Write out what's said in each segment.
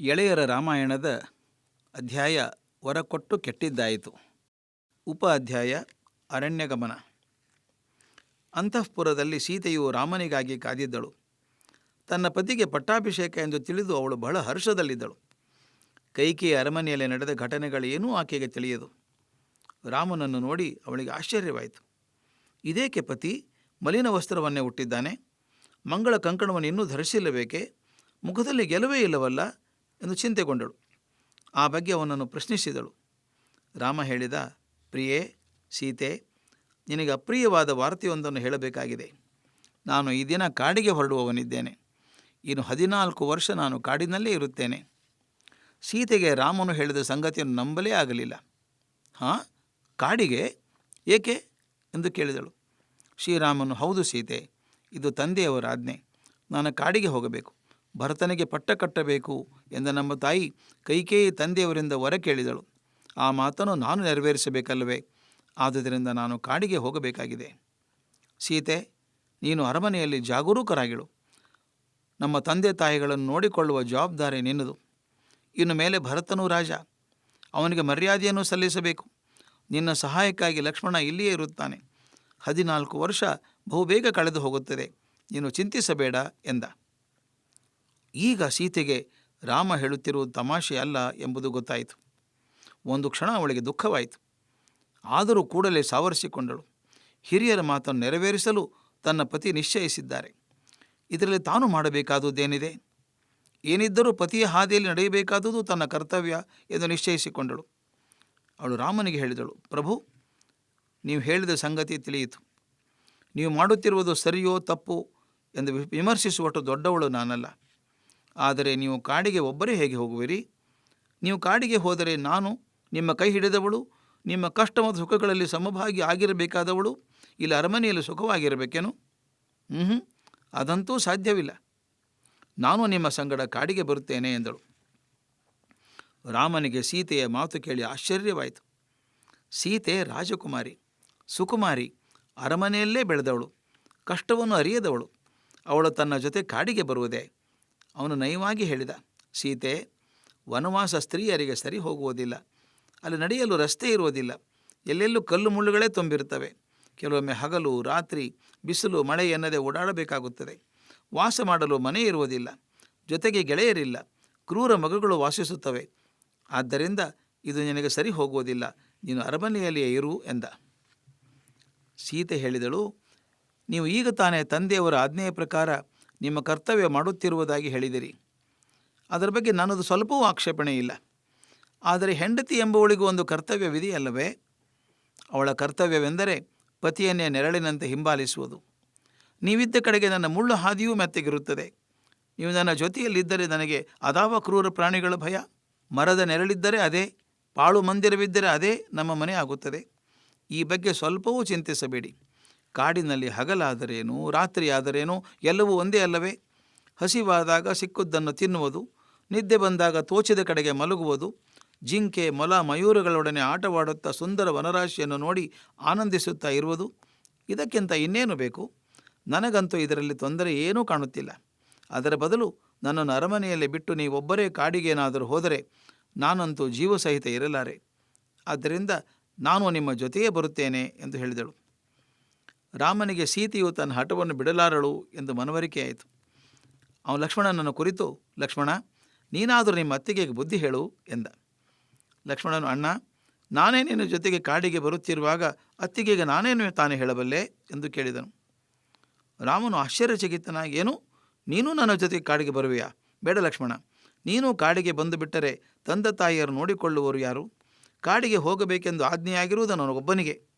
ಎಳೆಯರ ರಾಮಾಯಣದ ಅಧ್ಯಾಯ ಹೊರಕೊಟ್ಟು ಕೆಟ್ಟಿದ್ದಾಯಿತು. ಉಪ ಅಧ್ಯಾಯ ಅರಣ್ಯಗಮನ. ಅಂತಃಪುರದಲ್ಲಿ ಸೀತೆಯು ರಾಮನಿಗಾಗಿ ಕಾದಿದ್ದಳು. ತನ್ನ ಪತಿಗೆ ಪಟ್ಟಾಭಿಷೇಕ ಎಂದು ತಿಳಿದು ಅವಳು ಬಹಳ ಹರ್ಷದಲ್ಲಿದ್ದಳು. ಕೈಕೆಯ ಅರಮನೆಯಲ್ಲಿ ನಡೆದ ಘಟನೆಗಳೇನೂ ಆಕೆಗೆ ತಿಳಿಯದು. ರಾಮನನ್ನು ನೋಡಿ ಅವಳಿಗೆ ಆಶ್ಚರ್ಯವಾಯಿತು. ಇದೇಕೆ ಪತಿ? ಮಲಿನ ವಸ್ತ್ರವನ್ನೇ ಹುಟ್ಟಿದ್ದಾನೆ ಮಂಗಳ ಕಂಕಣವನ್ನು ಇನ್ನೂ ಧರಿಸಿಲ್ಲಬೇಕೆ ಮುಖದಲ್ಲಿ ಗೆಲುವೇ ಇಲ್ಲವಲ್ಲ? ಎಂದು ಚಿಂತೆಗೊಂಡಳು. ಆ ಬಗ್ಗೆ ಅವನನ್ನು ಪ್ರಶ್ನಿಸಿದಳು. ರಾಮ ಹೇಳಿದ, ಪ್ರಿಯೇ, ಸೀತೆ, ನಿನಗೆ ಅಪ್ರಿಯವಾದ ವಾರ್ತೆಯೊಂದನ್ನು ಹೇಳಬೇಕಾಗಿದೆ. ನಾನು ಈ ದಿನ ಕಾಡಿಗೆ ಹೊರಡುವವನಿದ್ದೇನೆ. ಇನ್ನು ಹದಿನಾಲ್ಕು ವರ್ಷ ನಾನು ಕಾಡಿನಲ್ಲೇ ಇರುತ್ತೇನೆ. ಸೀತೆಗೆ ರಾಮನು ಹೇಳಿದ ಸಂಗತಿಯನ್ನು ನಂಬಲೇ ಆಗಲಿಲ್ಲ. ಹಾಂ, ಕಾಡಿಗೆ? ಏಕೆ? ಎಂದು ಕೇಳಿದಳು. ಶ್ರೀರಾಮನು, ಹೌದು ಸೀತೆ, ಇದು ತಂದೆಯವರ ಆಜ್ಞೆ. ನಾನು ಕಾಡಿಗೆ ಹೋಗಬೇಕು. ಭರತನಿಗೆ ಪಟ್ಟ ಕಟ್ಟಬೇಕು ಎಂದ ನಮ್ಮ ತಾಯಿ ಕೈಕೇಯಿ ತಂದೆಯವರಿಂದ ಹೊರ ಕೇಳಿದಳು. ಆ ಮಾತನ್ನು ನಾನು ನೆರವೇರಿಸಬೇಕಲ್ಲವೇ? ಆದುದರಿಂದ ನಾನು ಕಾಡಿಗೆ ಹೋಗಬೇಕಾಗಿದೆ. ಸೀತೆ, ನೀನು ಅರಮನೆಯಲ್ಲಿ ಜಾಗರೂಕರಾಗಿಳು ನಮ್ಮ ತಂದೆ ತಾಯಿಗಳನ್ನು ನೋಡಿಕೊಳ್ಳುವ ಜವಾಬ್ದಾರಿ ನಿನ್ನದು. ಇನ್ನು ಮೇಲೆ ಭರತನೂ ರಾಜ. ಅವನಿಗೆ ಮರ್ಯಾದೆಯನ್ನು ಸಲ್ಲಿಸಬೇಕು. ನಿನ್ನ ಸಹಾಯಕ್ಕಾಗಿ ಲಕ್ಷ್ಮಣ ಇಲ್ಲಿಯೇ ಇರುತ್ತಾನೆ. ಹದಿನಾಲ್ಕು ವರ್ಷ ಬಹುಬೇಗ ಕಳೆದು ಹೋಗುತ್ತದೆ. ನೀನು ಚಿಂತಿಸಬೇಡ ಎಂದ. ಈಗ ಸೀತೆಗೆ ರಾಮ ಹೇಳುತ್ತಿರುವುದು ತಮಾಷೆ ಅಲ್ಲ ಎಂಬುದು ಗೊತ್ತಾಯಿತು. ಒಂದು ಕ್ಷಣ ಅವಳಿಗೆ ದುಃಖವಾಯಿತು. ಆದರೂ ಕೂಡಲೇ ಸಾವರಿಸಿಕೊಂಡಳು. ಹಿರಿಯರ ಮಾತನ್ನು ನೆರವೇರಿಸಲು ತನ್ನ ಪತಿ ನಿಶ್ಚಯಿಸಿದ್ದಾರೆ. ಇದರಲ್ಲಿ ತಾನು ಮಾಡಬೇಕಾದುದೇನಿದೆ? ಏನಿದ್ದರೂ ಪತಿಯ ಹಾದಿಯಲ್ಲಿ ನಡೆಯಬೇಕಾದುದು ತನ್ನ ಕರ್ತವ್ಯ ಎಂದು ನಿಶ್ಚಯಿಸಿಕೊಂಡಳು. ಅವಳು ರಾಮನಿಗೆ ಹೇಳಿದಳು, ಪ್ರಭು, ನೀವು ಹೇಳಿದ ಸಂಗತಿ ತಿಳಿಯಿತು. ನೀವು ಮಾಡುತ್ತಿರುವುದು ಸರಿಯೋ ತಪ್ಪು ಎಂದು ವಿಮರ್ಶಿಸುವಷ್ಟು ದೊಡ್ಡವಳು ನಾನಲ್ಲ. ಆದರೆ ನೀವು ಕಾಡಿಗೆ ಒಬ್ಬರೇ ಹೇಗೆ ಹೋಗುವಿರಿ? ನೀವು ಕಾಡಿಗೆ ಹೋದರೆ ನಾನು ನಿಮ್ಮ ಕೈ ಹಿಡಿದವಳು, ನಿಮ್ಮ ಕಷ್ಟ ಮತ್ತು ಸುಖಗಳಲ್ಲಿ ಸಮಭಾಗಿ ಆಗಿರಬೇಕಾದವಳು, ಇಲ್ಲಿ ಅರಮನೆಯಲ್ಲಿ ಸುಖವಾಗಿರಬೇಕೇನು? ಹ್ಞೂ ಅದಂತೂ ಸಾಧ್ಯವಿಲ್ಲ. ನಾನು ನಿಮ್ಮ ಸಂಗಡ ಕಾಡಿಗೆ ಬರುತ್ತೇನೆ ಎಂದಳು. ರಾಮನಿಗೆ ಸೀತೆಯ ಮಾತು ಕೇಳಿ ಆಶ್ಚರ್ಯವಾಯಿತು. ಸೀತೆ ರಾಜಕುಮಾರಿ, ಸುಕುಮಾರಿ, ಅರಮನೆಯಲ್ಲೇ ಬೆಳೆದವಳು, ಕಷ್ಟವನ್ನು ಅರಿಯದವಳು, ಅವಳು ತನ್ನ ಜೊತೆ ಕಾಡಿಗೆ ಬರುವುದೇ? ಅವನು ನಯವಾಗಿ ಹೇಳಿದ, ಸೀತೆ, ವನವಾಸ ಸ್ತ್ರೀಯರಿಗೆ ಸರಿ ಹೋಗುವುದಿಲ್ಲ. ಅಲ್ಲಿ ನಡೆಯಲು ರಸ್ತೆ ಇರುವುದಿಲ್ಲ. ಎಲ್ಲೆಲ್ಲೂ ಕಲ್ಲು ಮುಳ್ಳುಗಳೇ ತುಂಬಿರುತ್ತವೆ. ಕೆಲವೊಮ್ಮೆ ಹಗಲು, ರಾತ್ರಿ, ಬಿಸಿಲು, ಮಳೆ ಎನ್ನದೇ ಓಡಾಡಬೇಕಾಗುತ್ತದೆ. ವಾಸ ಮಾಡಲು ಮನೆ ಇರುವುದಿಲ್ಲ. ಜೊತೆಗೆ ಗೆಳೆಯರಿಲ್ಲ. ಕ್ರೂರ ಮಗುಗಳು ವಾಸಿಸುತ್ತವೆ. ಆದ್ದರಿಂದ ಇದು ನಿನಗೆ ಸರಿ ಹೋಗುವುದಿಲ್ಲ. ನೀನು ಅರಮನೆಯಲ್ಲಿಯೇ ಇರು ಎಂದ. ಸೀತೆ ಹೇಳಿದಳು, ನೀವು ಈಗ ತಾನೇ ತಂದೆಯವರ ಆಜ್ಞೆಯ ಪ್ರಕಾರ ನಿಮ್ಮ ಕರ್ತವ್ಯ ಮಾಡುತ್ತಿರುವುದಾಗಿ ಹೇಳಿದಿರಿ. ಅದರ ಬಗ್ಗೆ ನನ್ನದು ಸ್ವಲ್ಪವೂ ಆಕ್ಷೇಪಣೆ ಇಲ್ಲ. ಆದರೆ ಹೆಂಡತಿ ಎಂಬುವಳಿಗೂ ಒಂದು ಕರ್ತವ್ಯವಿದೆಯಲ್ಲವೇ? ಅವಳ ಕರ್ತವ್ಯವೆಂದರೆ ಪತಿಯನ್ನೇ ನೆರಳಿನಂತೆ ಹಿಂಬಾಲಿಸುವುದು. ನೀವಿದ್ದ ಕಡೆಗೆ ನನ್ನ ಮುಳ್ಳು ಹಾದಿಯೂ ಮೆತ್ತಗಿರುತ್ತದೆ. ನೀವು ನನ್ನ ಜೊತೆಯಲ್ಲಿದ್ದರೆ ನನಗೆ ಅದಾವ ಕ್ರೂರ ಪ್ರಾಣಿಗಳ ಭಯ. ಮರದ ನೆರಳಿದ್ದರೆ ಅದೇ, ಪಾಳು ಮಂದಿರವಿದ್ದರೆ ಅದೇ ನಮ್ಮ ಮನೆ ಆಗುತ್ತದೆ. ಈ ಬಗ್ಗೆ ಸ್ವಲ್ಪವೂ ಚಿಂತಿಸಬೇಡಿ. ಕಾಡಿನಲ್ಲಿ ಹಗಲಾದರೇನು, ರಾತ್ರಿಯಾದರೇನು, ಎಲ್ಲವೂ ಒಂದೇ ಅಲ್ಲವೇ? ಹಸಿವಾದಾಗ ಸಿಕ್ಕುದನ್ನು ತಿನ್ನುವುದು, ನಿದ್ದೆ ಬಂದಾಗ ತೋಚಿದ ಕಡೆಗೆ ಮಲಗುವುದು, ಜಿಂಕೆ, ಮೊಲ, ಮಯೂರಗಳೊಡನೆ ಆಟವಾಡುತ್ತಾ ಸುಂದರ ವನರಾಶಿಯನ್ನು ನೋಡಿ ಆನಂದಿಸುತ್ತಾ ಇರುವುದು, ಇದಕ್ಕಿಂತ ಇನ್ನೇನು ಬೇಕು? ನನಗಂತೂ ಇದರಲ್ಲಿ ತೊಂದರೆ ಏನೂ ಕಾಣುತ್ತಿಲ್ಲ. ಅದರ ಬದಲು ನನ್ನನ್ನು ಅರಮನೆಯಲ್ಲಿ ಬಿಟ್ಟು ನೀವೊಬ್ಬರೇ ಕಾಡಿಗೇನಾದರೂ ಹೋದರೆ ನಾನಂತೂ ಜೀವಸಹಿತ ಇರಲಾರೆ. ಆದ್ದರಿಂದ ನಾನು ನಿಮ್ಮ ಜೊತೆಯೇ ಬರುತ್ತೇನೆ ಎಂದು ಹೇಳಿದಳು. ರಾಮನಿಗೆ ಸೀತೆಯು ತನ್ನ ಹಠವನ್ನು ಬಿಡಲಾರಳು ಎಂದು ಮನವರಿಕೆಯಾಯಿತು ಅವನು, ಲಕ್ಷ್ಮಣನನ್ನು ಕುರಿತು, ಲಕ್ಷ್ಮಣ, ನೀನಾದರೂ ನಿಮ್ಮ ಅತ್ತಿಗೆಗೆ ಬುದ್ಧಿ ಹೇಳು ಎಂದ. ಲಕ್ಷ್ಮಣನು, ಅಣ್ಣ, ನಾನೇ ನಿನ್ನ ಜೊತೆಗೆ ಕಾಡಿಗೆ ಬರುತ್ತಿರುವಾಗ ಅತ್ತಿಗೆಗೆ ನಾನೇನು ತಾನೇ ಹೇಳಬಲ್ಲೆ? ಎಂದು ಕೇಳಿದನು. ರಾಮನು ಆಶ್ಚರ್ಯಚಕಿತನಾಗಿ, ಏನು? ನೀನು ನನ್ನ ಜೊತೆಗೆ ಕಾಡಿಗೆ ಬರುವೆಯಾ? ಬೇಡ ಲಕ್ಷ್ಮಣ, ನೀನು ಕಾಡಿಗೆ ಬಂದು ಬಿಟ್ಟರೆ ತಂದೆ ತಾಯಿಯರು ನೋಡಿಕೊಳ್ಳುವರು ಯಾರು? ಕಾಡಿಗೆ ಹೋಗಬೇಕೆಂದು ಆಜ್ಞೆಯಾಗಿರುವುದು ನನಗೊಬ್ಬನಿಗೆ.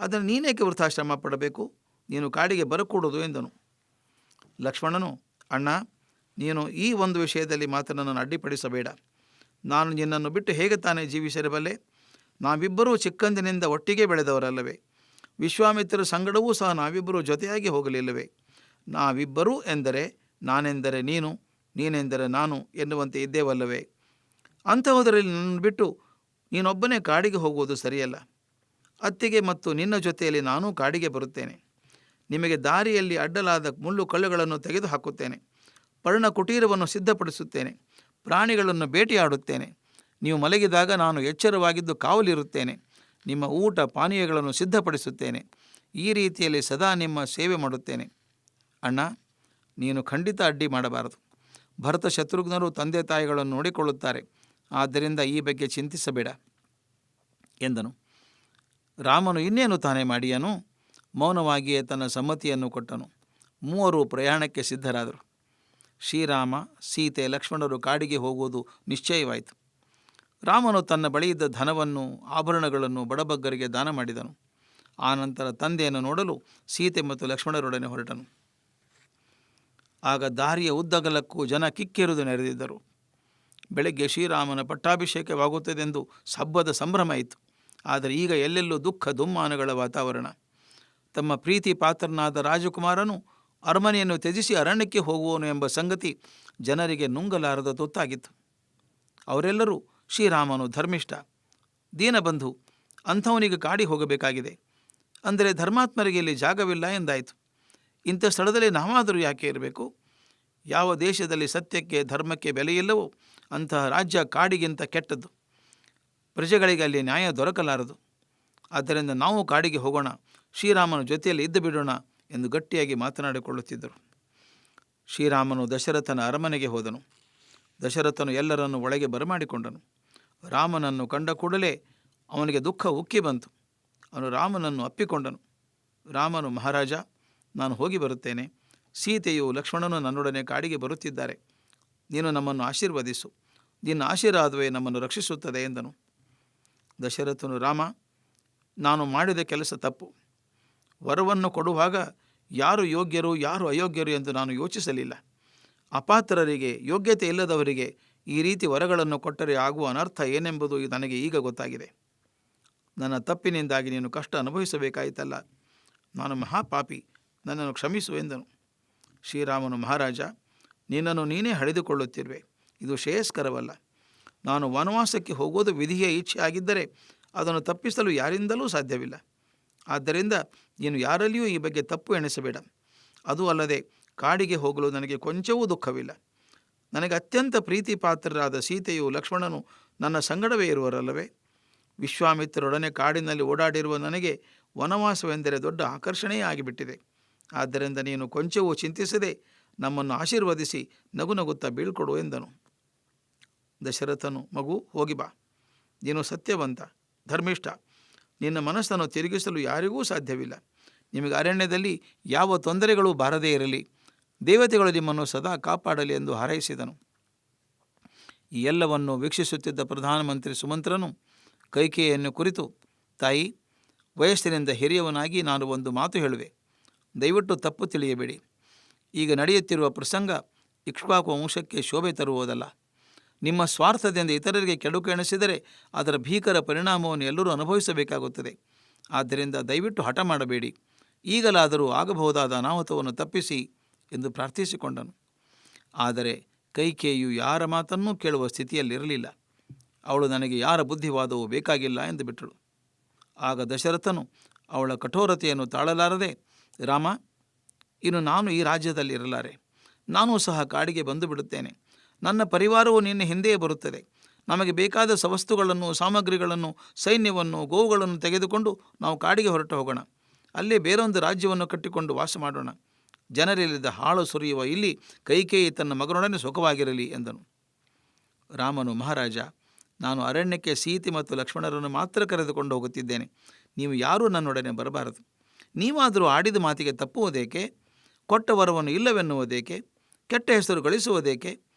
ಅದನ್ನು ನೀನೇಕೆ ವೃಥಾಶ್ರಮ ಪಡಬೇಕು? ನೀನು ಕಾಡಿಗೆ ಬರಕೂಡದು ಎಂದನು. ಲಕ್ಷ್ಮಣನು, ಅಣ್ಣ, ನೀನು ಈ ಒಂದು ವಿಷಯದಲ್ಲಿ ಮಾತ್ರ ನನ್ನನ್ನು ಅಡ್ಡಿಪಡಿಸಬೇಡ. ನಾನು ನಿನ್ನನ್ನು ಬಿಟ್ಟು ಹೇಗೆ ತಾನೇ ಜೀವಿಸಿರಬಲ್ಲೆ ನಾವಿಬ್ಬರೂ ಚಿಕ್ಕಂದಿನಿಂದ ಒಟ್ಟಿಗೆ ಬೆಳೆದವರಲ್ಲವೇ. ವಿಶ್ವಾಮಿತ್ರರ ಸಂಗಡವೂ ಸಹ ನಾವಿಬ್ಬರೂ ಜೊತೆಯಾಗಿ ಹೋಗಲಿಲ್ಲವೇ? ನಾವಿಬ್ಬರೂ ಎಂದರೆ ನಾನೆಂದರೆ ನೀನು, ನೀನೆಂದರೆ ನಾನು ಎನ್ನುವಂತೆ ಇದ್ದೇವಲ್ಲವೇ? ಅಂಥವುದರಲ್ಲಿ ನನ್ನನ್ನು ಬಿಟ್ಟು ನೀನೊಬ್ಬನೇ ಕಾಡಿಗೆ ಹೋಗುವುದು ಸರಿಯಲ್ಲ. ಅತ್ತಿಗೆ ಮತ್ತು ನಿನ್ನ ಜೊತೆಯಲ್ಲಿ ನಾನೂ ಕಾಡಿಗೆ ಬರುತ್ತೇನೆ. ನಿಮಗೆ ದಾರಿಯಲ್ಲಿ ಅಡ್ಡಲಾದ ಮುಳ್ಳು ಕಲ್ಲುಗಳನ್ನು ತೆಗೆದು ಹಾಕುತ್ತೇನೆ ಪರ್ಣ ಕುಟೀರವನ್ನು ಸಿದ್ಧಪಡಿಸುತ್ತೇನೆ. ಪ್ರಾಣಿಗಳನ್ನು ಭೇಟಿಯಾಡುತ್ತೇನೆ ನೀವು ಮಲಗಿದಾಗ ನಾನು ಎಚ್ಚರವಾಗಿದ್ದು ಕಾವಲಿರುತ್ತೇನೆ. ನಿಮ್ಮ ಊಟ ಪಾನೀಯಗಳನ್ನು ಸಿದ್ಧಪಡಿಸುತ್ತೇನೆ. ಈ ರೀತಿಯಲ್ಲಿ ಸದಾ ನಿಮ್ಮ ಸೇವೆ ಮಾಡುತ್ತೇನೆ. ಅಣ್ಣ, ನೀನು ಖಂಡಿತ ಅಡ್ಡಿ ಮಾಡಬಾರದು. ಭರತ ಶತ್ರುಘ್ನರು ತಂದೆ ತಾಯಿಗಳನ್ನು ನೋಡಿಕೊಳ್ಳುತ್ತಾರೆ. ಆದ್ದರಿಂದ ಈ ಬಗ್ಗೆ ಚಿಂತಿಸಬೇಡ ಎಂದನು. ರಾಮನು ಇನ್ನೇನು ತಾನೇ ಮಾಡಿಯನು ಮೌನವಾಗಿಯೇ ತನ್ನ ಸಮ್ಮತಿಯನ್ನು ಕೊಟ್ಟನು. ಮೂವರು ಪ್ರಯಾಣಕ್ಕೆ ಸಿದ್ಧರಾದರು. ಶ್ರೀರಾಮ, ಸೀತೆ, ಲಕ್ಷ್ಮಣರು ಕಾಡಿಗೆ ಹೋಗುವುದು ನಿಶ್ಚಯವಾಯಿತು. ರಾಮನು ತನ್ನ ಬಳಿಯಿದ್ದ ಧನವನ್ನು, ಆಭರಣಗಳನ್ನು ಬಡಬಗ್ಗರಿಗೆ ದಾನ ಮಾಡಿದನು. ಆನಂತರ ತಂದೆಯನ್ನು ನೋಡಲು ಸೀತೆ ಮತ್ತು ಲಕ್ಷ್ಮಣರೊಡನೆ ಹೊರಟನು. ಆಗ ದಾರಿಯ ಉದ್ದಗಲಕ್ಕೂ ಜನ ಕಿಕ್ಕಿರುವುದು ನೆರೆದಿದ್ದರು. ಬೆಳಗ್ಗೆ ಶ್ರೀರಾಮನ ಪಟ್ಟಾಭಿಷೇಕವಾಗುತ್ತದೆಂದು ಸಬ್ಬದ ಸಂಭ್ರಮ ಇತ್ತು. ಆದರೆ ಈಗ ಎಲ್ಲೆಲ್ಲೂ ದುಃಖ ದುಮ್ಮಾನಗಳ ವಾತಾವರಣ. ತಮ್ಮ ಪ್ರೀತಿ ಪಾತ್ರನಾದ ರಾಜಕುಮಾರನು ಅರಮನೆಯನ್ನು ತ್ಯಜಿಸಿ ಅರಣ್ಯಕ್ಕೆ ಹೋಗುವನು ಎಂಬ ಸಂಗತಿ ಜನರಿಗೆ ನುಂಗಲಾರದ ತುತ್ತಾಗಿತ್ತು ಅವರೆಲ್ಲರೂ ಶ್ರೀರಾಮನು ಧರ್ಮಿಷ್ಠ. ದೀನಬಂಧು ಅಂಥವನಿಗೆ ಕಾಡಿ ಹೋಗಬೇಕಾಗಿದೆ. ಅಂದರೆ ಧರ್ಮಾತ್ಮರಿಗೆ ಇಲ್ಲಿ ಜಾಗವಿಲ್ಲ ಎಂದಾಯಿತು. ಇಂಥ ಸ್ಥಳದಲ್ಲಿ ನಾವಾದರೂ ಯಾಕೆ ಇರಬೇಕು? ಯಾವ ದೇಶದಲ್ಲಿ ಸತ್ಯಕ್ಕೆ ಧರ್ಮಕ್ಕೆ ಬೆಲೆಯಿಲ್ಲವೋ ಅಂತಹ ರಾಜ್ಯ ಕಾಡಿಗಿಂತ ಕೆಟ್ಟದ್ದು. ಪ್ರಜೆಗಳಿಗೆ ಅಲ್ಲಿ ನ್ಯಾಯ ದೊರಕಲಾರದು. ಆದ್ದರಿಂದ ನಾವು ಕಾಡಿಗೆ ಹೋಗೋಣ, ಶ್ರೀರಾಮನ ಜೊತೆಯಲ್ಲಿ ಇದ್ದು ಬಿಡೋಣ ಎಂದು ಗಟ್ಟಿಯಾಗಿ ಮಾತನಾಡಿಕೊಳ್ಳುತ್ತಿದ್ದರು. ಶ್ರೀರಾಮನು ದಶರಥನ ಅರಮನೆಗೆ ಹೋದನು. ದಶರಥನು ಎಲ್ಲರನ್ನು ಒಳಗೆ ಬರಮಾಡಿಕೊಂಡನು. ರಾಮನನ್ನು ಕಂಡ ಕೂಡಲೇ ಅವನಿಗೆ ದುಃಖ ಉಕ್ಕಿ ಬಂತು. ಅವನು ರಾಮನನ್ನು ಅಪ್ಪಿಕೊಂಡನು. ರಾಮನು, ಮಹಾರಾಜ, ನಾನು ಹೋಗಿ ಬರುತ್ತೇನೆ. ಸೀತೆಯು ಲಕ್ಷ್ಮಣನು ನನ್ನೊಡನೆ ಕಾಡಿಗೆ ಬರುತ್ತಿದ್ದಾರೆ. ನೀನು ನಮ್ಮನ್ನು ಆಶೀರ್ವದಿಸು. ನಿನ್ನ ಆಶೀರ್ವಾದವೇ ನಮ್ಮನ್ನು ರಕ್ಷಿಸುತ್ತದೆ ಎಂದನು. ದಶರಥನು, ರಾಮ, ನಾನು ಮಾಡಿದ ಕೆಲಸ ತಪ್ಪು. ವರವನ್ನು ಕೊಡುವಾಗ ಯಾರು ಯೋಗ್ಯರು, ಯಾರು ಅಯೋಗ್ಯರು ಎಂದು ನಾನು ಯೋಚಿಸಲಿಲ್ಲ. ಅಪಾತ್ರರಿಗೆ, ಯೋಗ್ಯತೆ ಇಲ್ಲದವರಿಗೆ ಈ ರೀತಿ ವರಗಳನ್ನು ಕೊಟ್ಟರೆ ಆಗುವ ಅನರ್ಥ ಏನೆಂಬುದು ನನಗೆ ಈಗ ಗೊತ್ತಾಗಿದೆ. ನನ್ನ ತಪ್ಪಿನಿಂದಾಗಿ ನೀನು ಕಷ್ಟ ಅನುಭವಿಸಬೇಕಾಯಿತಲ್ಲ. ನಾನು ಮಹಾಪಾಪಿ, ನನ್ನನ್ನು ಕ್ಷಮಿಸು ಎಂದನು. ಶ್ರೀರಾಮನು, ಮಹಾರಾಜ, ನಿನ್ನನ್ನು ನೀನೇ ಹಳೆದುಕೊಳ್ಳುತ್ತಿರುವೆ. ಇದು ಶ್ರೇಯಸ್ಕರವಲ್ಲ. ನಾನು ವನವಾಸಕ್ಕೆ ಹೋಗೋದು ವಿಧಿಯ ಇಚ್ಛೆ ಆಗಿದ್ದರೆ ಅದನ್ನು ತಪ್ಪಿಸಲು ಯಾರಿಂದಲೂ ಸಾಧ್ಯವಿಲ್ಲ. ಆದ್ದರಿಂದ ನೀನು ಯಾರಲ್ಲಿಯೂ ಈ ಬಗ್ಗೆ ತಪ್ಪು ಎಣಿಸಬೇಡ. ಅದು ಅಲ್ಲದೆ ಕಾಡಿಗೆ ಹೋಗಲು ನನಗೆ ಕೊಂಚವೂ ದುಃಖವಿಲ್ಲ. ನನಗೆ ಅತ್ಯಂತ ಪ್ರೀತಿ ಪಾತ್ರರಾದ ಸೀತೆಯು ಲಕ್ಷ್ಮಣನು ನನ್ನ ಸಂಗಡವೇ ಇರುವರಲ್ಲವೇ? ವಿಶ್ವಾಮಿತ್ರರೊಡನೆ ಕಾಡಿನಲ್ಲಿ ಓಡಾಡಿರುವ ನನಗೆ ವನವಾಸವೆಂದರೆ ದೊಡ್ಡ ಆಕರ್ಷಣೆಯೇ ಆಗಿಬಿಟ್ಟಿದೆ. ಆದ್ದರಿಂದ ನೀನು ಕೊಂಚವೂ ಚಿಂತಿಸದೆ ನಮ್ಮನ್ನು ಆಶೀರ್ವದಿಸಿ ನಗು ನಗುತ್ತಾ ಬೀಳ್ಕೊಡು ಎಂದನು. ದಶರಥನು, ಮಗು, ಹೋಗಿ ಬಾ. ನೀನು ಸತ್ಯವಂತ, ಧರ್ಮಿಷ್ಠ. ನಿನ್ನ ಮನಸ್ಸನ್ನು ತಿರುಗಿಸಲು ಯಾರಿಗೂ ಸಾಧ್ಯವಿಲ್ಲ. ನಿಮಗೆ ಅರಣ್ಯದಲ್ಲಿ ಯಾವ ತೊಂದರೆಗಳು ಬಾರದೇ ಇರಲಿ. ದೇವತೆಗಳು ನಿಮ್ಮನ್ನು ಸದಾ ಕಾಪಾಡಲಿ ಎಂದು ಹಾರೈಸಿದನು. ಈ ಎಲ್ಲವನ್ನು ವೀಕ್ಷಿಸುತ್ತಿದ್ದ ಪ್ರಧಾನಮಂತ್ರಿ ಸುಮಂತ್ರನು ಕೈಕೇಯನ್ನು ಕುರಿತು, ತಾಯಿ, ವಯಸ್ಸಿನಿಂದ ಹಿರಿಯವನಾಗಿ ನಾನು ಒಂದು ಮಾತು ಹೇಳುವೆ. ದಯವಿಟ್ಟು ತಪ್ಪು ತಿಳಿಯಬೇಡಿ. ಈಗ ನಡೆಯುತ್ತಿರುವ ಪ್ರಸಂಗ ಇಕ್ಷ್ವಾಕು ವಂಶಕ್ಕೆ ಶೋಭೆ ತರುವುದಲ್ಲ. ನಿಮ್ಮ ಸ್ವಾರ್ಥದಿಂದ ಇತರರಿಗೆ ಕೆಡುಕು ಎಣಿಸಿದರೆ ಅದರ ಭೀಕರ ಪರಿಣಾಮವನ್ನು ಎಲ್ಲರೂ ಅನುಭವಿಸಬೇಕಾಗುತ್ತದೆ. ಆದ್ದರಿಂದ ದಯವಿಟ್ಟು ಹಠ ಮಾಡಬೇಡಿ. ಈಗಲಾದರೂ ಆಗಬಹುದಾದ ಅನಾಹುತವನ್ನು ತಪ್ಪಿಸಿ ಎಂದು ಪ್ರಾರ್ಥಿಸಿಕೊಂಡನು. ಆದರೆ ಕೈಕೇಯು ಯಾರ ಮಾತನ್ನೂ ಕೇಳುವ ಸ್ಥಿತಿಯಲ್ಲಿರಲಿಲ್ಲ. ಅವಳು ನನಗೆ ಯಾರ ಬುದ್ಧಿವಾದವೂ ಬೇಕಾಗಿಲ್ಲ ಎಂದು ಬಿಟ್ಟಳು. ಆಗ ದಶರಥನು ಅವಳ ಕಠೋರತೆಯನ್ನು ತಾಳಲಾರದೆ, ರಾಮ, ಇನ್ನು ನಾನು ಈ ರಾಜ್ಯದಲ್ಲಿರಲಾರೆ. ನಾನೂ ಸಹ ಕಾಡಿಗೆ ಬಂದು ಬಿಡುತ್ತೇನೆ. ನನ್ನ ಪರಿವಾರವು ನಿನ್ನ ಹಿಂದೆಯೇ ಬರುತ್ತದೆ. ನಮಗೆ ಬೇಕಾದ ಸವಸ್ತುಗಳನ್ನು ಸಾಮಗ್ರಿಗಳನ್ನು, ಸೈನ್ಯವನ್ನು, ಗೋವುಗಳನ್ನು ತೆಗೆದುಕೊಂಡು ನಾವು ಕಾಡಿಗೆ ಹೊರಟು ಹೋಗೋಣ. ಅಲ್ಲೇ ಬೇರೊಂದು ರಾಜ್ಯವನ್ನು ಕಟ್ಟಿಕೊಂಡು ವಾಸ ಮಾಡೋಣ. ಜನರಿಲ್ಲದ ಹಾಳು ಸುರಿಯುವ ಇಲ್ಲಿ ಕೈಕೇಯಿ ತನ್ನ ಮಗನೊಡನೆ ಸುಖವಾಗಿರಲಿ ಎಂದನು. ರಾಮನು, ಮಹಾರಾಜ, ನಾನು ಅರಣ್ಯಕ್ಕೆ ಸೀತೆ ಮತ್ತು ಲಕ್ಷ್ಮಣರನ್ನು ಮಾತ್ರ ಕರೆದುಕೊಂಡು ಹೋಗುತ್ತಿದ್ದೇನೆ. ನೀವು ಯಾರೂ ನನ್ನೊಡನೆ ಬರಬಾರದು. ನೀವಾದರೂ ಆಡಿದ ಮಾತಿಗೆ ತಪ್ಪುವುದೇಕೆ? ಕೊಟ್ಟ ವರವನ್ನು ಇಲ್ಲವೆನ್ನುವುದೇಕೆ? ಕೆಟ್ಟ ಹೆಸರು ಗಳಿಸುವುದೇಕೆ?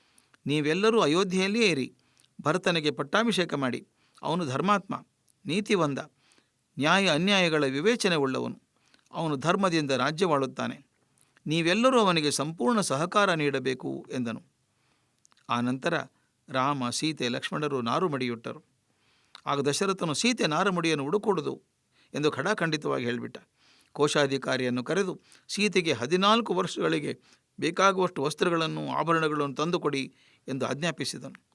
ನೀವೆಲ್ಲರೂ ಅಯೋಧ್ಯೆಯಲ್ಲಿಯೇ ಇರಿ. ಭರತನಿಗೆ ಪಟ್ಟಾಭಿಷೇಕ ಮಾಡಿ. ಅವನು ಧರ್ಮಾತ್ಮ ನೀತಿವಂದ ನ್ಯಾಯ ಅನ್ಯಾಯಗಳ ವಿವೇಚನೆ ಉಳ್ಳವನು. ಅವನು ಧರ್ಮದಿಂದ ರಾಜ್ಯವಾಳುತ್ತಾನೆ ನೀವೆಲ್ಲರೂ ಅವನಿಗೆ ಸಂಪೂರ್ಣ ಸಹಕಾರ ನೀಡಬೇಕು ಎಂದನು. ಆನಂತರ ರಾಮ, ಸೀತೆ, ಲಕ್ಷ್ಮಣರು ನಾರುಮಡಿಯುಟ್ಟರು. ಆಗ ದಶರಥನು ಸೀತೆ ನಾರುಮಡಿಯನ್ನು ಹುಡುಕೂಡದು ಎಂದು ಖಡಾಖಂಡಿತವಾಗಿ ಹೇಳಿಬಿಟ್ಟ. ಕೋಶಾಧಿಕಾರಿಯನ್ನು ಕರೆದು ಸೀತೆಗೆ ಹದಿನಾಲ್ಕು ವರ್ಷಗಳಿಗೆ ಬೇಕಾಗುವಷ್ಟು ವಸ್ತ್ರಗಳನ್ನು ಆಭರಣಗಳನ್ನು ತಂದುಕೊಡಿ ಎಂದು ಆಜ್ಞಾಪಿಸಿದನು.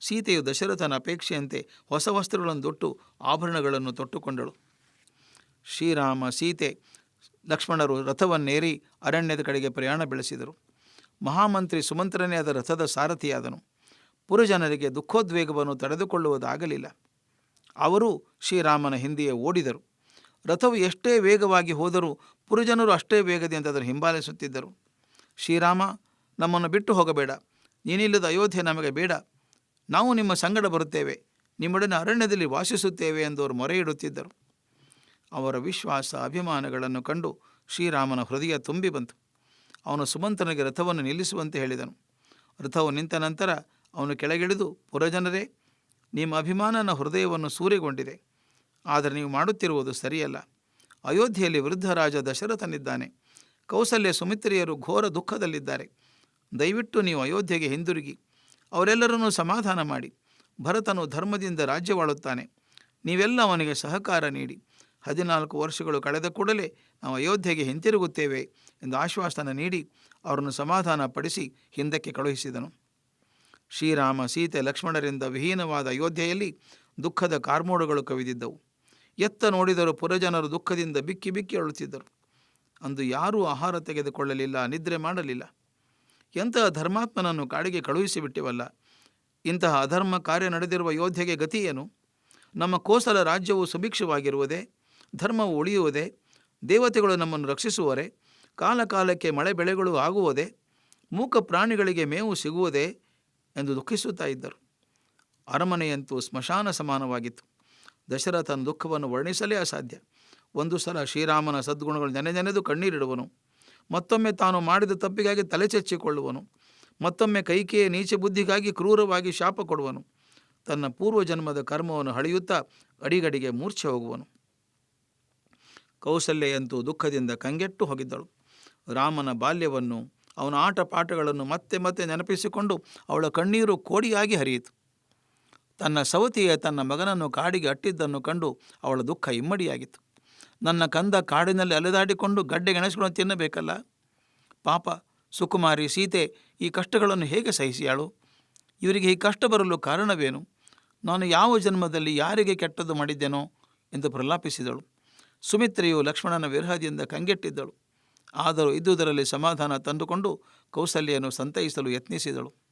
ಸೀತೆಯು ದಶರಥನ ಅಪೇಕ್ಷೆಯಂತೆ ಹೊಸ ವಸ್ತ್ರಗಳನ್ನು ತೊಟ್ಟು ಆಭರಣಗಳನ್ನು ತೊಟ್ಟುಕೊಂಡಳು. ಶ್ರೀರಾಮ, ಸೀತೆ, ಲಕ್ಷ್ಮಣರು ರಥವನ್ನೇರಿ ಅರಣ್ಯದ ಕಡೆಗೆ ಪ್ರಯಾಣ ಬೆಳೆಸಿದರು. ಮಹಾಮಂತ್ರಿ ಸುಮಂತ್ರನೇ ಆದ ರಥದ ಸಾರಥಿಯಾದನು. ಪುರಜನರಿಗೆ ದುಃಖೋದ್ವೇಗವನ್ನು ತಡೆದುಕೊಳ್ಳುವುದಾಗಲಿಲ್ಲ. ಅವರು ಶ್ರೀರಾಮನ ಹಿಂದೆಯೇ ಓಡಿದರು. ರಥವು ಎಷ್ಟೇ ವೇಗವಾಗಿ ಹೋದರೂ ಪುರಜನರು ಅಷ್ಟೇ ವೇಗದಿಂದ ಅದನ್ನು ಹಿಂಬಾಲಿಸುತ್ತಿದ್ದರು. ಶ್ರೀರಾಮ, ನಮ್ಮನ್ನು ಬಿಟ್ಟು ಹೋಗಬೇಡ. ನೀನಿಲ್ಲದ ಅಯೋಧ್ಯೆ ನಮಗೆ ಬೇಡ. ನಾವು ನಿಮ್ಮ ಸಂಗಡ ಬರುತ್ತೇವೆ. ನಿಮ್ಮೊಡನೆ ಅರಣ್ಯದಲ್ಲಿ ವಾಸಿಸುತ್ತೇವೆ ಎಂದು ಅವರು ಮೊರೆ ಇಡುತ್ತಿದ್ದರು ಅವರ ವಿಶ್ವಾಸ ಅಭಿಮಾನಗಳನ್ನು ಕಂಡು ಶ್ರೀರಾಮನ ಹೃದಯ ತುಂಬಿ ಬಂತು. ಅವನು ಸುಮಂತನಿಗೆ ರಥವನ್ನು ನಿಲ್ಲಿಸುವಂತೆ ಹೇಳಿದನು. ರಥವು ನಿಂತ ನಂತರ ಅವನು ಕೆಳಗಿಳಿದು, ಪುರಜನರೇ, ನಿಮ್ಮ ಅಭಿಮಾನನ ಹೃದಯವನ್ನು ಸೂರೆಗೊಂಡಿದೆ. ಆದರೆ ನೀವು ಮಾಡುತ್ತಿರುವುದು ಸರಿಯಲ್ಲ. ಅಯೋಧ್ಯೆಯಲ್ಲಿ ವೃದ್ಧರಾಜ ದಶರಥನಿದ್ದಾನೆ. ಕೌಸಲ್ಯ ಸುಮಿತ್ರಿಯರು ಘೋರ ದುಃಖದಲ್ಲಿದ್ದಾರೆ. ದಯವಿಟ್ಟು ನೀವು ಅಯೋಧ್ಯೆಗೆ ಹಿಂದಿರುಗಿ. ಅವರೆಲ್ಲರನ್ನೂ ಸಮಾಧಾನ ಮಾಡಿ. ಭರತನು ಧರ್ಮದಿಂದ ರಾಜ್ಯವಾಳುತ್ತಾನೆ. ನೀವೆಲ್ಲ ಅವನಿಗೆ ಸಹಕಾರ ನೀಡಿ. ಹದಿನಾಲ್ಕು ವರ್ಷಗಳು ಕಳೆದ ಕೂಡಲೇ ನಾವು ಅಯೋಧ್ಯೆಗೆ ಹಿಂತಿರುಗುತ್ತೇವೆ ಎಂದು ಆಶ್ವಾಸನ ನೀಡಿ ಅವರನ್ನು ಸಮಾಧಾನ ಪಡಿಸಿ ಹಿಂದಕ್ಕೆ ಕಳುಹಿಸಿದನು. ಶ್ರೀರಾಮ ಸೀತೆ ಲಕ್ಷ್ಮಣರಿಂದ ವಿಹೀನವಾದ ಅಯೋಧ್ಯೆಯಲ್ಲಿ ದುಃಖದ ಕಾರ್ಮೋಡಗಳು ಕವಿದಿದ್ದವು. ಎತ್ತ ನೋಡಿದರೂ ಪುರಜನರು ದುಃಖದಿಂದ ಬಿಕ್ಕಿ ಬಿಕ್ಕಿ ಅಳುತ್ತಿದ್ದರು. ಅಂದು ಯಾರೂ ಆಹಾರ ತೆಗೆದುಕೊಳ್ಳಲಿಲ್ಲ, ನಿದ್ರೆ ಮಾಡಲಿಲ್ಲ. ಎಂತಹ ಧರ್ಮಾತ್ಮನನ್ನು ಕಾಡಿಗೆ ಕಳುಹಿಸಿಬಿಟ್ಟಿವಲ್ಲ ಇಂತಹ ಅಧರ್ಮ ಕಾರ್ಯ ನಡೆದಿರುವ ಯೋಧೆಗೆ ಗತಿಯೇನು ನಮ್ಮ ಕೋಸಲ ರಾಜ್ಯವು ಸುಭಿಕ್ಷವಾಗಿರುವುದೇ? ಧರ್ಮವು ಉಳಿಯುವುದೇ? ದೇವತೆಗಳು ನಮ್ಮನ್ನು ರಕ್ಷಿಸುವರೆ? ಕಾಲಕಾಲಕ್ಕೆ ಮಳೆ ಬೆಳೆಗಳು ಆಗುವುದೇ? ಮೂಕ ಪ್ರಾಣಿಗಳಿಗೆ ಮೇವು ಸಿಗುವುದೇ? ಎಂದು ದುಃಖಿಸುತ್ತಾ ಇದ್ದರು. ಅರಮನೆಯಂತೂ ಸ್ಮಶಾನ ಸಮಾನವಾಗಿತ್ತು. ದಶರಥನ ದುಃಖವನ್ನು ವರ್ಣಿಸಲೇ ಅಸಾಧ್ಯ. ಒಂದು ಸಲ ಶ್ರೀರಾಮನ ಸದ್ಗುಣಗಳು ನೆನೆ ನೆನೆದು ಕಣ್ಣೀರಿಡುವನು. ಮತ್ತೊಮ್ಮೆ ತಾನು ಮಾಡಿದ ತಪ್ಪಿಗಾಗಿ ತಲೆ ಚೆಚ್ಚಿಕೊಳ್ಳುವನು. ಮತ್ತೊಮ್ಮೆ ಕೈಕೆಯ ನೀಚ ಬುದ್ಧಿಗಾಗಿ ಕ್ರೂರವಾಗಿ ಶಾಪ ಕೊಡುವನು. ತನ್ನ ಪೂರ್ವ ಜನ್ಮದ ಕರ್ಮವನ್ನು ಹಳೆಯುತ್ತಾ ಅಡಿಗಡಿಗೆ ಮೂರ್ಛೆ ಹೋಗುವನು. ಕೌಸಲ್ಯೆಯಂತೂ ದುಃಖದಿಂದ ಕಂಗೆಟ್ಟು ಹೋಗಿದ್ದಳು. ರಾಮನ ಬಾಲ್ಯವನ್ನು, ಅವನ ಆಟ ಪಾಠಗಳನ್ನು ಮತ್ತೆ ಮತ್ತೆ ನೆನಪಿಸಿಕೊಂಡು ಅವಳ ಕಣ್ಣೀರು ಕೋಡಿಯಾಗಿ ಹರಿಯಿತು. ತನ್ನ ಸವತಿಯ ತನ್ನ ಮಗನನ್ನು ಕಾಡಿಗೆ ಅಟ್ಟಿದ್ದನ್ನು ಕಂಡು ಅವಳ ದುಃಖ ಇಮ್ಮಡಿಯಾಗಿತ್ತು. ನನ್ನ ಕಂದ ಕಾಡಿನಲ್ಲಿ ಅಲೆದಾಡಿಕೊಂಡು ಗಡ್ಡೆ ಗೆಣಸುಗಳನ್ನು ತಿನ್ನಬೇಕಲ್ಲ? ಪಾಪ, ಸುಕುಮಾರಿ, ಸೀತೆ ಈ ಕಷ್ಟಗಳನ್ನು ಹೇಗೆ ಸಹಿಸಿಯಾಳು? ಇವರಿಗೆ ಈ ಕಷ್ಟ ಬರಲು ಕಾರಣವೇನು? ನಾನು ಯಾವ ಜನ್ಮದಲ್ಲಿ ಯಾರಿಗೆ ಕೆಟ್ಟದ್ದು ಮಾಡಿದ್ದೇನೋ ಎಂದು ಪ್ರಲಾಪಿಸಿದಳು. ಸುಮಿತ್ರೆಯು ಲಕ್ಷ್ಮಣನ ವಿರಹದಿಂದ ಕಂಗೆಟ್ಟಿದ್ದಳು. ಆದರೂ ಇದ್ದುದರಲ್ಲಿ ಸಮಾಧಾನ ತಂದುಕೊಂಡು ಕೌಸಲ್ಯನ್ನು ಸಂತೈಸಲು ಯತ್ನಿಸಿದಳು.